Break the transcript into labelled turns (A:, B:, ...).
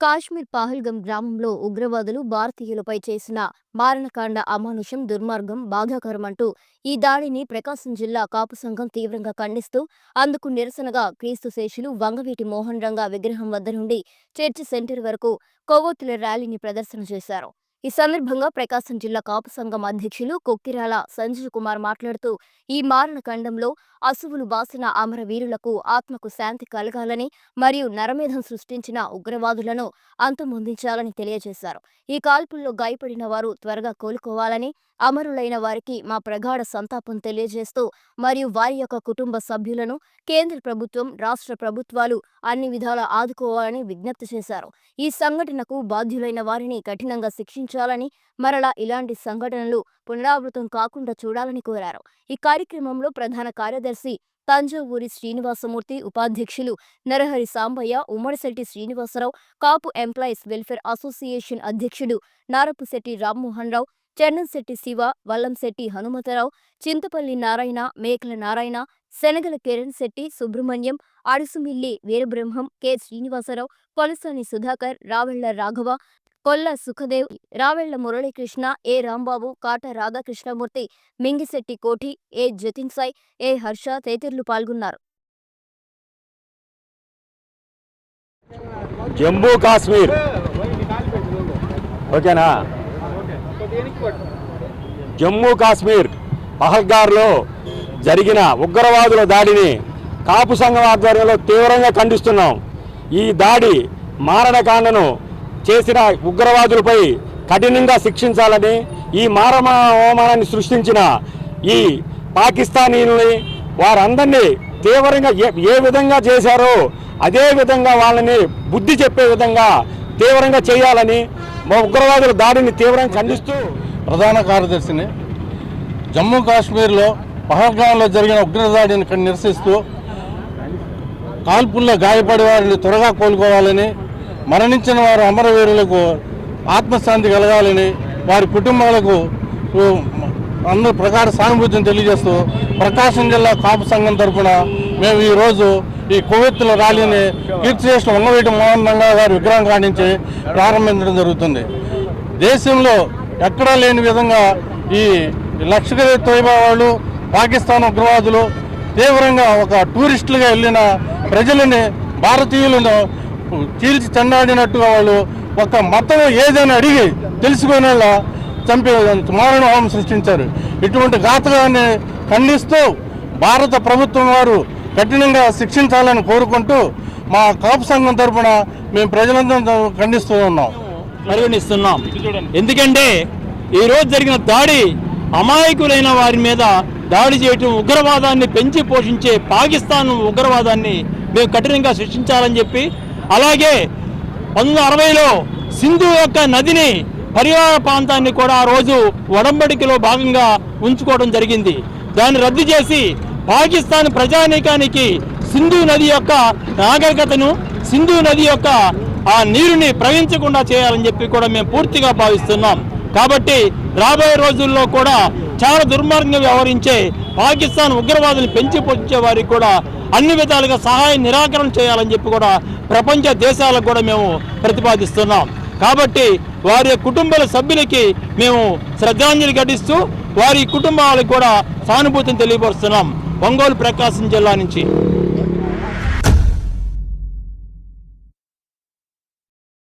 A: కాశ్మీర్ పహల్గం గ్రామంలో ఉగ్రవాదులు భారతీయులపై చేసిన మారణకాండ అమానుషం దుర్మార్గం బాధాకరమంటూ ఈ దాడిని ప్రకాశం జిల్లా కాపు సంఘం తీవ్రంగా ఖండిస్తూ అందుకు నిరసనగా క్రీస్తు శేషులు వంగవీటి మోహన్ రంగా విగ్రహం వద్ద నుండి చర్చి సెంటర్ వరకు కొవ్వొత్తుల ర్యాలీని ప్రదర్శన చేశారు. ఈ సందర్భంగా ప్రకాశం జిల్లా కాపు సంఘం అధ్యక్షులు కొక్కిరాల సంజీవ్ కుమార్ మాట్లాడుతూ ఈ మారణకాండంలో అసువులు బాసిన అమరవీరులకు ఆత్మకు శాంతి కలగాలని మరియు నరమేధం సృష్టించిన ఉగ్రవాదులను అంతమొందించాలని తెలియజేశారు. ఈ కాల్పుల్లో గాయపడిన వారు త్వరగా కోలుకోవాలని అమరులైన వారికి మా ప్రగాఢ సంతాపం తెలియజేస్తూ మరియు వారి యొక్క కుటుంబ సభ్యులను కేంద్ర ప్రభుత్వం రాష్ట్ర ప్రభుత్వాలు అన్ని విధాలా ఆదుకోవాలని విజ్ఞప్తి చేశారు. ఈ సంఘటనకు బాధ్యులైన వారిని కఠినంగా శిక్షించాలని మరలా ఇలాంటి సంఘటనలు పునరావృతం కాకుండా చూడాలని కోరారు. ఈ కార్యక్రమంలో ప్రధాన కార్యదర్శి తంజావూరి శ్రీనివాసమూర్తి ఉపాధ్యక్షులు Narahari Sambaiah Ummadisetti Srinivasarao Kapu employees welfare association అధ్యక్షుడు నారపుశెట్టి రామ్మోహన్ రావు చెన్నంశెట్టి శివ వల్లంశెట్టి హనుమంతరావు చింతపల్లి నారాయణ మేకల నారాయణ శనగల కిరణ్ శెట్టి సుబ్రహ్మణ్యం అడుసుమిల్లి వీరబ్రహ్మం కె. శ్రీనివాసరావు కొలసాని సుధాకర్ రావెళ్ళ రాఘవ కొల్ల సుఖదేవ్ రావెళ్ళ మురళీకృష్ణ ఏ. రాంబాబు కాట రాధాకృష్ణమూర్తి మింగిశెట్టి కోటి ఏ. జతిన్ సాయ్ ఏ. హర్ష తదితరులు పాల్గొన్నారు.
B: జమ్మూ కాశ్మీర్. ఓకేనా? జమ్మూ కాశ్మీర్ పహల్గార్లో జరిగిన ఉగ్రవాదుల దాడిని కాపు సంఘం ఆధ్వర్యంలో తీవ్రంగా ఖండిస్తున్నాం. ఈ దాడి మారణకాండను చేసిన ఉగ్రవాదులపై కఠినంగా శిక్షించాలని ఈ మారణ అవమానాన్ని సృష్టించిన ఈ పాకిస్తానీలని వారందరినీ తీవ్రంగా ఏ ఏ విధంగా చేశారో అదే విధంగా వాళ్ళని బుద్ధి చెప్పే విధంగా తీవ్రంగా చేయాలని మా ఉగ్రవాదుల దాడిని తీవ్రంగా ఖండిస్తూ
C: ప్రధాన కార్యదర్శిని జమ్మూ కాశ్మీర్లో పహల్గాంలో జరిగిన ఉగ్రదాడిని ఇక్కడ నిరసిస్తూ కాల్పుల్లో గాయపడి వారిని త్వరగా కోలుకోవాలని మరణించిన వారు అమరవీరులకు ఆత్మశాంతి కలగాలని వారి కుటుంబాలకు ఉ, అందరి ప్రకార సానుభూతిని తెలియజేస్తూ ప్రకాశం జిల్లా కాపు సంఘం తరఫున మేము ఈరోజు ఈ కొవ్వెత్తుల ర్యాలీని కీర్తిశేషులు వంగవీటి మోహన్ రంగా గారి విగ్రహం కానించి ప్రారంభించడం జరుగుతుంది. దేశంలో ఎక్కడా లేని విధంగా ఈ లష్కర్ తోయిబా వాళ్ళు పాకిస్తాన్ ఉగ్రవాదులు తీవ్రంగా ఒక టూరిస్టులుగా వెళ్ళిన ప్రజలని భారతీయులను చీల్చి చెండాడినట్టుగా వాళ్ళు ఒక మతం ఏదైనా అడిగి తెలుసుకునేలా చంపే మారణ హోమం సృష్టించారు. ఇటువంటి ఘాతకాన్ని ఖండిస్తూ భారత ప్రభుత్వం వారు కఠినంగా శిక్షించాలని కోరుకుంటూ మా కాపు సంఘం తరఫున మేము ప్రజలందరూ ఖండిస్తూ ఉన్నాం.
D: పరిగణిస్తున్నాం ఎందుకంటే ఈరోజు జరిగిన దాడి అమాయకులైన వారి మీద దాడి చేయటం ఉగ్రవాదాన్ని పెంచి పోషించే పాకిస్తాన్ ఉగ్రవాదాన్ని మేము కఠినంగా శిక్షించాలని చెప్పి అలాగే పంతొమ్మిది అరవైలో సింధు యొక్క నదిని పరివార ప్రాంతాన్ని కూడా ఆ రోజు ఒడంబడికలో భాగంగా ఉంచుకోవడం జరిగింది. దాన్ని రద్దు చేసి పాకిస్తాన్ ప్రజానీకానికి సింధు నది యొక్క నాగరికతను సింధు నది యొక్క ఆ నీరుని ప్రవహించకుండా చేయాలని చెప్పి కూడా మేము పూర్తిగా భావిస్తున్నాం. కాబట్టి రాబోయే రోజుల్లో కూడా చాలా దుర్మార్గంగా వ్యవహరించే పాకిస్తాన్ ఉగ్రవాదులు పెంచి పొచ్చే వారికి కూడా అన్ని విధాలుగా సహాయం నిరాకరణ చేయాలని చెప్పి కూడా ప్రపంచ దేశాలకు కూడా మేము ప్రతిపాదిస్తున్నాం. కాబట్టి వారి కుటుంబాల సభ్యులకి మేము శ్రద్ధాంజలి ఘటిస్తూ వారి కుటుంబాలకు కూడా సానుభూతిని తెలియపరుస్తున్నాం. ఒంగోలు ప్రకాశం జిల్లా నుంచి